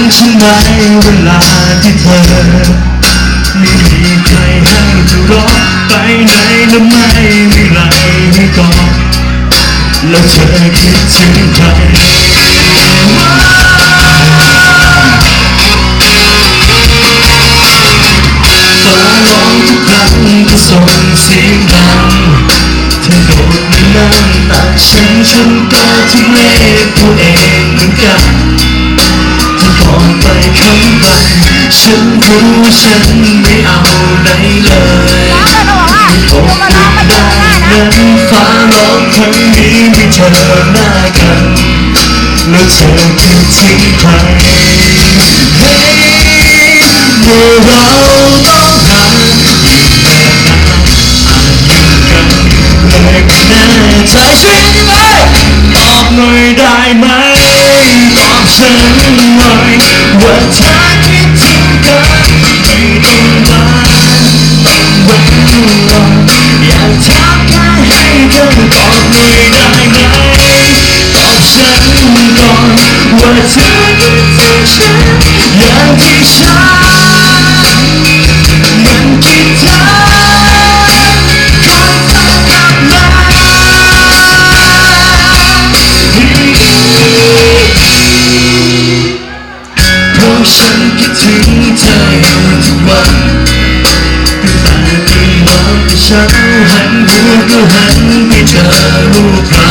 งฉันไหมเวลาที่เธอ ไม่มีใครให้จะรอไปไหนและไม่มีไรให้กอดแล้วเธอคิดถึงใครฟ้าร้องทุกครั้งก็ส่งเสียงดังเธอโดดนั่งตักฉันฉันก็ทุเลตัวเองเหมือนกัน เธอบอกไปคำไปฉันรู้ว่าฉันไม่เอาไหนเลยร้องเลยเขาบอกว่าตลกงมาร้องมาอยู่ได้ข้างหน้านะนั้นฟ้าร้องครั้งนี้ไม่เจอหน้ากันแล้วเธอคิดถึงใครเฮ้ยเมื่อเราต้องห่างยิ่งแน่นานอาจยิ่งกันเลยไม่แน่ใจช่วยได้ไหมตอบหน่อยได้ไหมตอบฉันหน่อย ว่าเธอคิดถึงกันไม่ต้องมาต้องเว้นรออยากถามแค่ให้เธอตอบหน่อยได้ไหมตอบฉันก่อนว่าเธอคิดถึงฉันอย่างที่ฉัน หัวก็หันไปเจอรูปเรา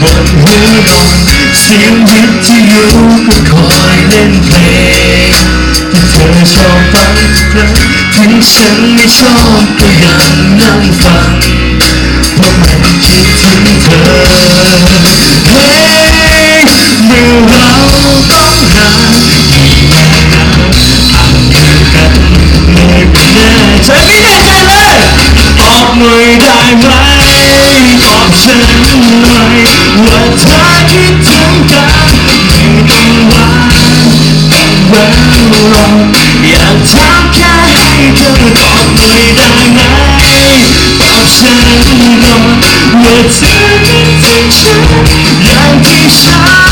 บนหัวนอนเสียงวิทยุก็คอยเล่นเพลงที่เธอชอบฟังทุกครั้งถึงฉันไม่ชอบก็ยังนั่งฟังเพราะมันคิดถึงเธอเฮ้ยเมื่อเราต้องห่างยิ่งแน่นานอาจอยู่กันเลยไม่แน่ใจ หน่อยได้ไหมตอบฉันหน่อยว่าเธอคิดถึงกันไม่ต้องหวานต้องแววรออยากถามแค่ให้เธอตอบหน่อยได้ไหมตอบฉันหน่อยว่าเธอคิดถึงฉันอย่างที่ฉัน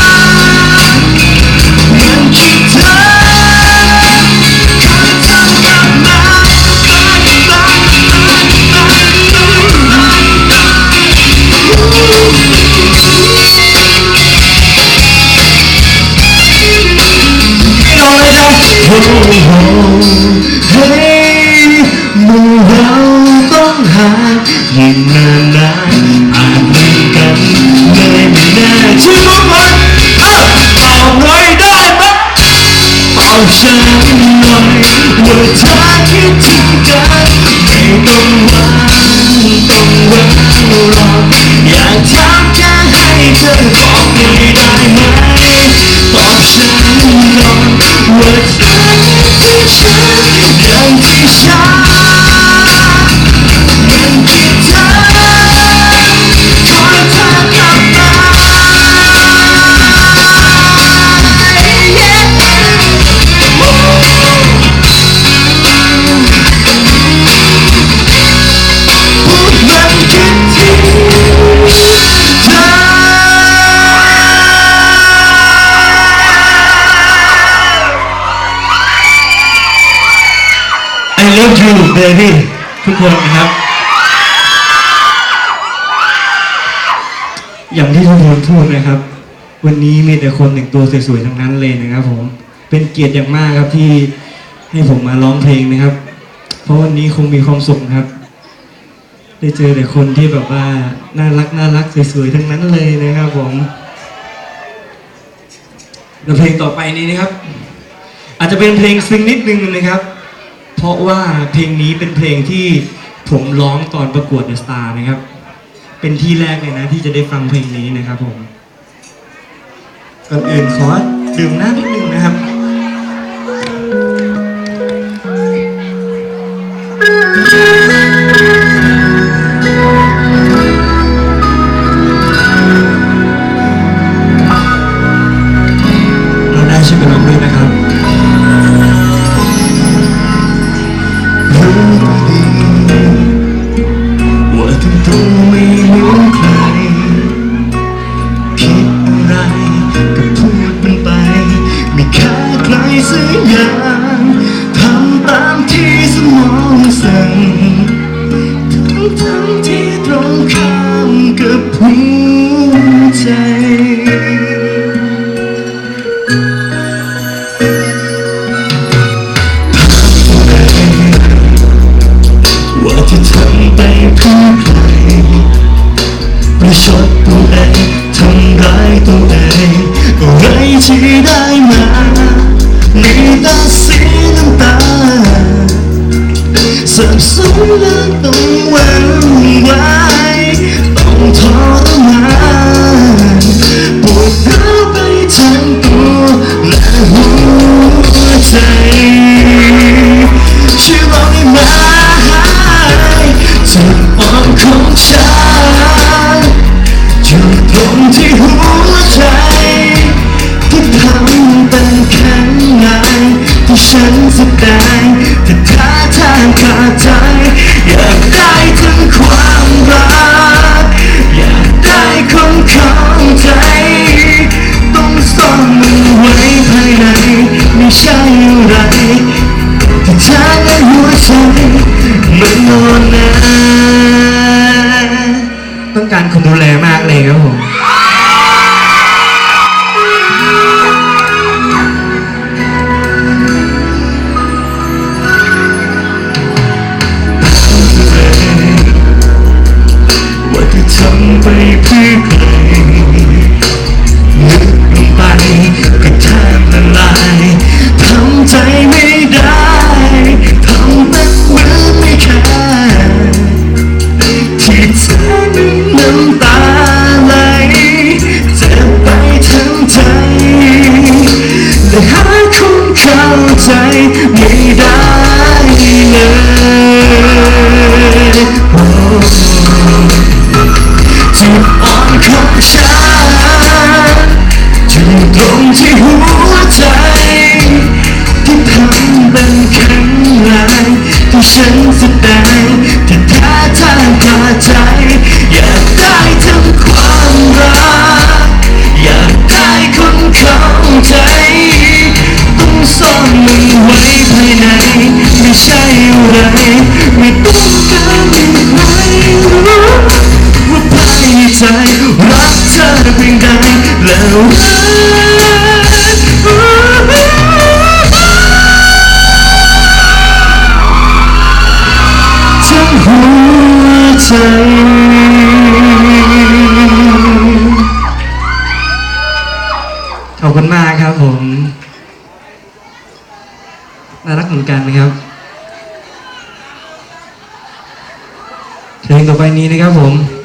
ตอบฉันหน่อยว่าเธอคิดถึงกันไม่ต้องหวางต้องวางหรอกอยากถามแค่ให้เธอตอบหน่อยได้ไหมตอบฉันหน่อยว่าเธอคิดถึงฉันอย่างที่ฉัน love you baby ทุกคนนะครับ อย่างที่ทุกคนพูดนะครับ วันนี้มีแต่คนแต่งตัวสวยๆทั้งนั้นเลยนะครับผม เป็นเกียรติอย่างมากครับที่ให้ผมมาร้องเพลงนะครับ เพราะวันนี้คงมีความสุขครับ ได้เจอแต่คนที่แบบว่าน่ารักน่ารักสวยๆทั้งนั้นเลยนะครับผมแล้วเพลงต่อไปนี้นะครับ อาจจะเป็นเพลงซึ้งนิดนึงนะครับ เพราะว่าเพลงนี้เป็นเพลงที่ผมร้องตอนประกวดเดอะสตาร์นะครับ เป็นที่แรกเลยนะที่จะได้ฟังเพลงนี้นะครับผมก่อนอื่นขอดื่มน้ำนิดนึงนะครับ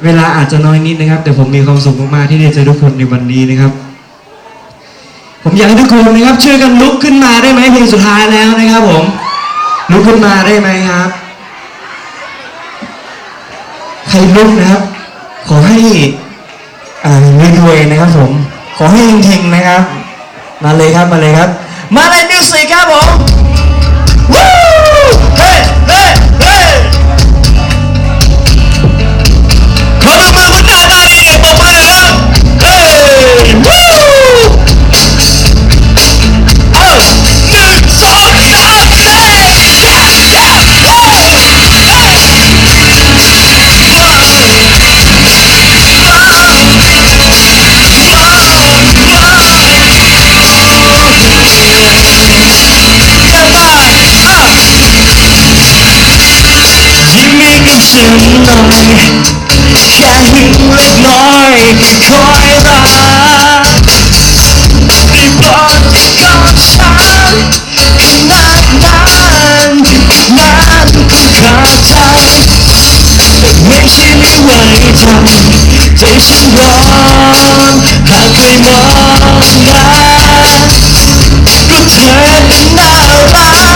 เวลาอาจจะน้อยนิดนะครับ แต่ผมมีความสุขมากๆที่ได้เจอทุกคนในวันนี้นะครับ ผมอยากให้ทุกคนนะครับช่วยกันลุกขึ้นมาได้ไหมเพลงสุดท้ายแล้วนะครับ ผมลุกขึ้นมาได้ไหมครับ ใครลุกนะครับ ขอให้อ่ารวยนะครับ ผม ขอให้เฮงๆนะครับ มาเลยครับมาเลยครับ มาเลยมิวสิกครับผม ซึ้งหน่อยแค่หิวเล็กน้อยก็คอยรักได้โปรดก็ช้านานนานนานก็ขาดใจแต่ไม่ใช่ไม่ไหวใจใจฉันร้อนหากใครมองได้รู้เธอนั้นน่ารัก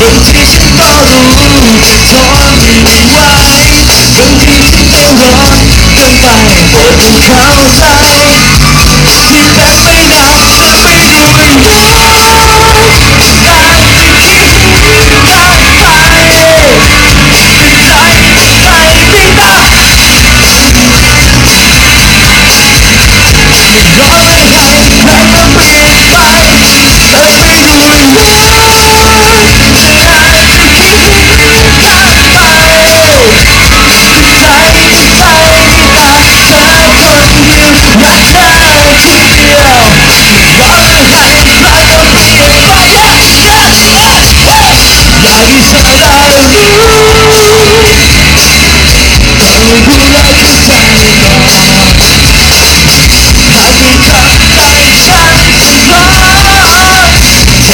บางทีฉันก็รู้จะทนไม่ไหวบางทีฉันก็ร้อนเกินไปโปรดจงเข้าใจที่เป็น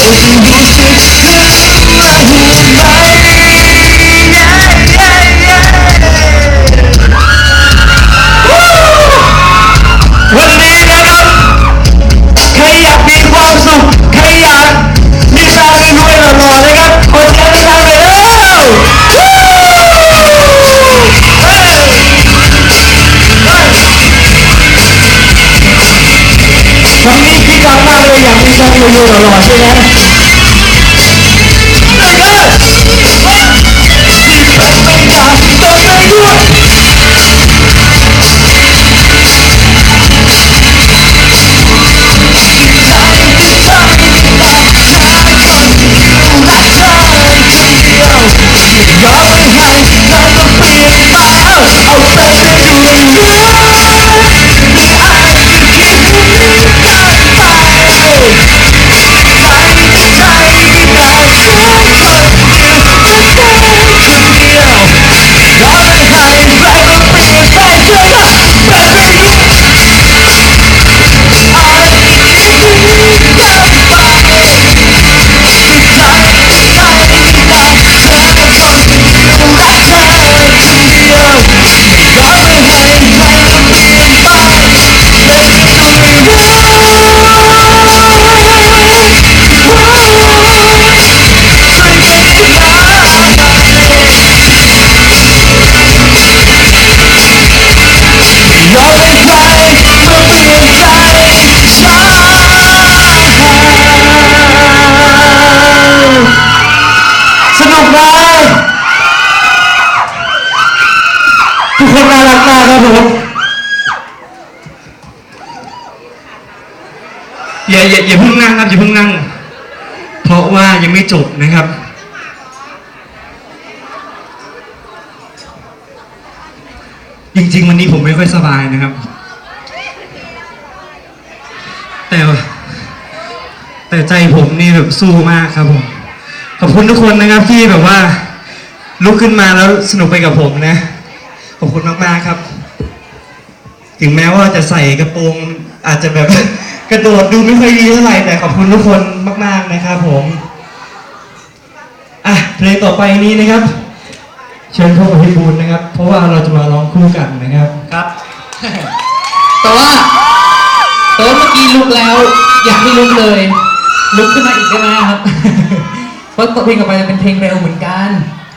clean. ครับผมอย่าอย่าอย่าเพิ่งนั่งครับอย่าเพิ่งนั่ง เพราะว่ายังไม่จบนะครับจริงๆวันนี้ผมไม่ค่อยสบายนะครับ แต่แต่ใจผมนี่แบบสู้มากครับผมขอบคุณทุกคนนะครับที่แบบว่า ลุกขึ้นมาแล้วสนุกไปกับผมนะ ขอบคุณมากๆครับ ถึงแม้ว่าจะใส่กระโปรงอาจจะแบบ กระโดดดูไม่ค่อยดีเท่าไหร่แต่ขอบคุณทุกคนมาก ๆนะครับผมอะเพลงต่อไปนี้นะครับ เชิญพบกับพี่บูลนะครับ เพราะว่าเราจะมาร้องคู่กันนะครับครับ แต่ว่าแต่ว่าเมื่อกี้ลุกแล้ว อยากให้ลุกเลย ลุกขึ้นมาอีกได้ไหมครับ เพราะเพลงต่อไปจะเป็นเพลงเร็วเหมือนกัน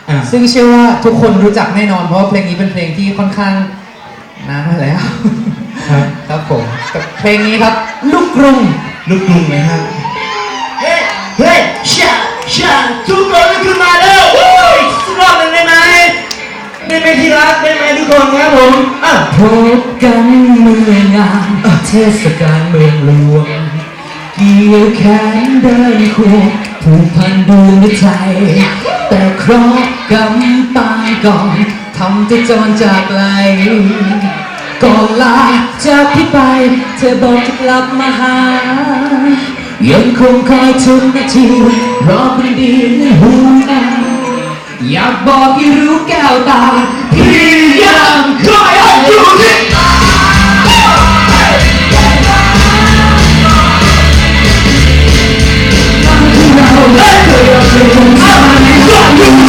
อ่าซึ่งเชื่อว่าทุกคนรู้จักแน่นอนเพราะว่าเพลงนี้เป็นเพลงที่ค่อนข้าง นานมาแล้ว ครับ ครับผมกับเพลงนี้ครับ ลูกกรุง ลูกกรุงไหมฮะ เฮ้ยเฮ้ยชาชาทุกคนลุกขึ้นมาแล้วโอ้ยสุดยอดเลยได้ไหมได้ไหมที่รักได้ไหมทุกคนครับผมอะพบกันเมื่องานเทศกาลเมืองหลวงเกี่ยวแขนเดินคู่ผูกพันดวงใจ แต่เคราะห์กำปางก่อน ทำให้จรจากไกลก่อนลาจากพี่ไป เธอบอกจะกลับมาหา ยังคงคอยทุกนาทีรอคนดีในหัวอยากบอกให้รู้แก้วตา พี่ยังคอยอยู่ที่ขอร้องน้อ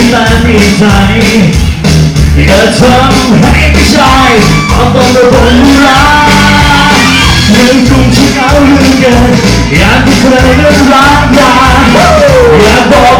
ยังไม่ตัดมีใจอย่าทำให้ไม่ใช่ความต้องระบมรักเรื่องกลุ่มที่เอาเรื่องเกินอยากให้ใครนั้นรักมาอยากบอก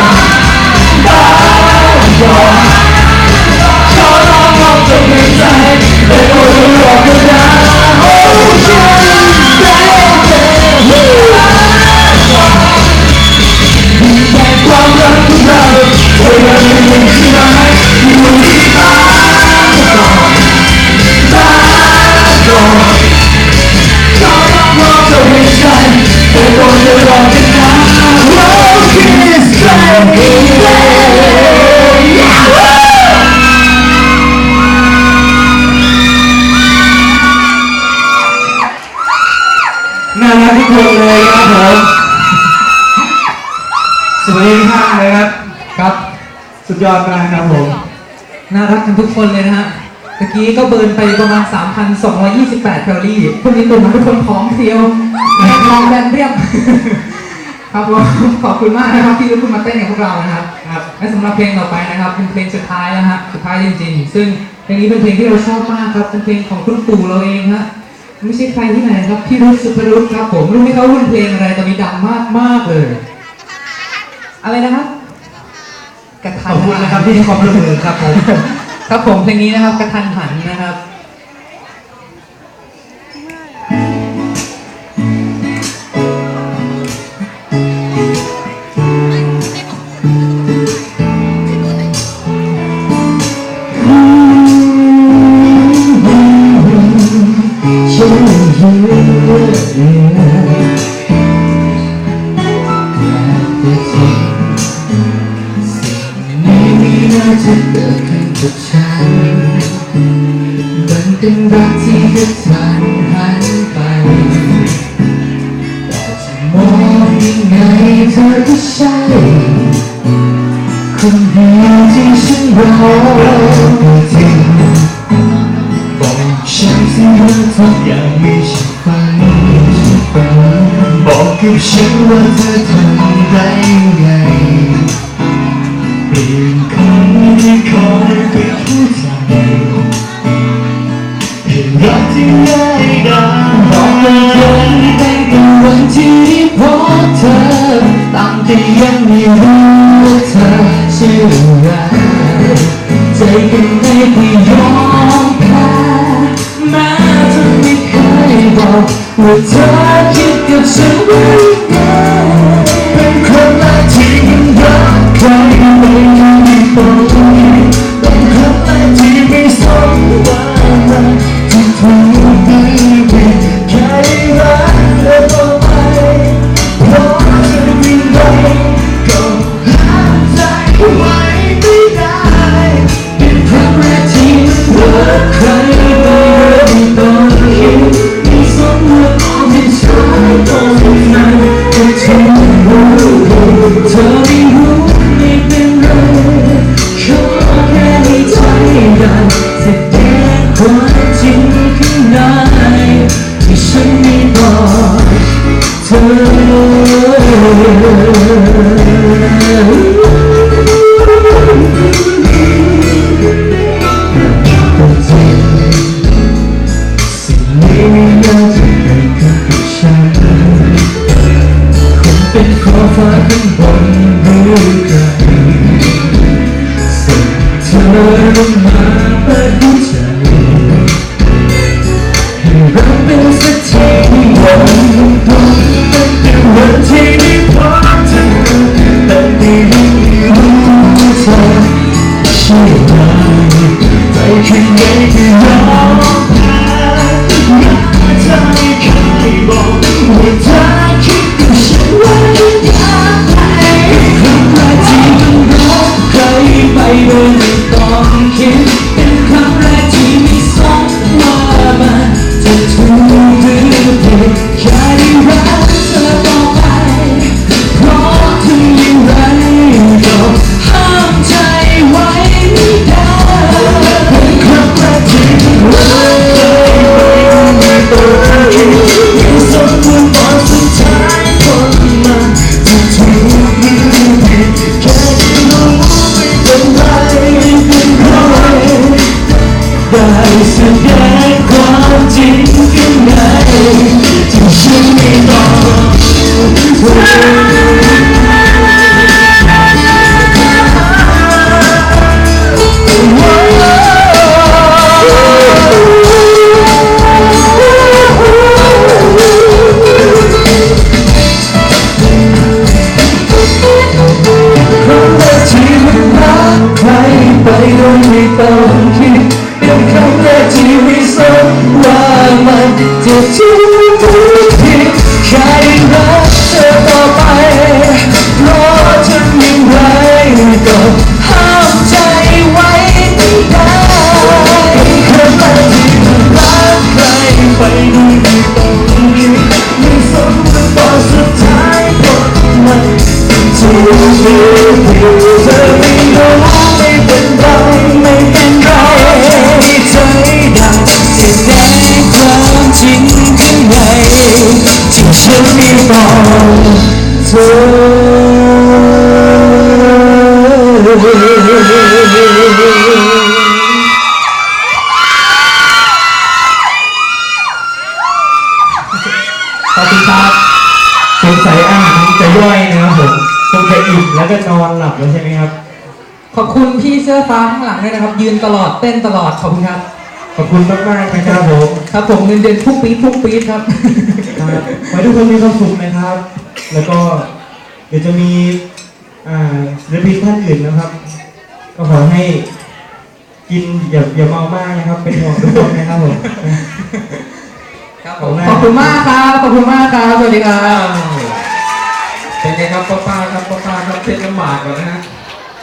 น่ารักกันทุกคนเลยนะฮะตะกี้ก็เบิร์นไปประมาณ 3,228 แคลอรี่พวกนี้ตุ่มทุกคนพร้อมเพรียวแรงมองแรงเรียบ ครับผมขอบคุณมากนะครับที่ลุกขึ้นมาเต้นกับพวกเรานะครับ ครับและสำหรับเพลงต่อไปนะครับเป็นเพลงสุดท้ายแล้วฮะสุดท้ายจริงๆ ซึ่งเพลงนี้เป็นเพลงที่เราชอบมากครับเป็นเพลงของคุณปู่เราเองฮะไม่ใช่ใครที่ไหนครับพี่รุ่สุภรุษครับผมรู้ไหมเขารุ่นเพลงอะไรตอนนี้ดังมากมากๆเลย อะไรนะครับ กระทัขนอบคุณนะครับที่ให้ความร่วมมือครับผม ครับผมเพลงนี้นะครับกระทันหันนะครับ รักที่กระทันหันไป แต่จะมองยังไงเธอก็ใช่คนเดียวที่ฉันรอจริงบอกฉันสิว่าทุกอย่างม่ใช่ฝันใช่ฝันบอกกับฉันว่าเธอทำได้ไง ตั้งแต่ยังไม่รู้ว่าเธอชื่ออะไรใจกันได้แค่ยอมแพ้แม้เธอไม่เคยบอกว่าเธอคิดกับฉันไว้ไงเป็นคนแรที่รักใครไม่มีตรงเป็นคนแรที่ไม่สนว่ามันะ ล ขอบคุณครับสงสัยอาหารจะย่อยนะครับผมคงจะอิ่มแล้วก็นอนหลับแล้วใช่ไหมครับ ขอบคุณพี่เสื้อฟ้าข้างหลังด้วยนะครับ ยืนตลอดเต้นตลอดขอบคุณครับ ขอบคุณมากมากๆนะครับผมครับผมเงินเดือนพุ่งปี๊ดพุ่งปี๊ดครับ ครับขอให้ทุกคนมีความสุขนะครับ แล้วก็เดี๋ยวจะมีอ่าศิลปินท่านอื่นนะครับ ก็ขอให้กินอย่าอย่าเมามากนะครับ เป็นห่วงทุกคนนะครับผม ครับผมขอบคุณมากครับ ขอบคุณมากครับ สวัสดีครับ เป็นไงครับป้าป้าครับป้าป้าครับเช็ดน้ำหมากก่อนนะฮะ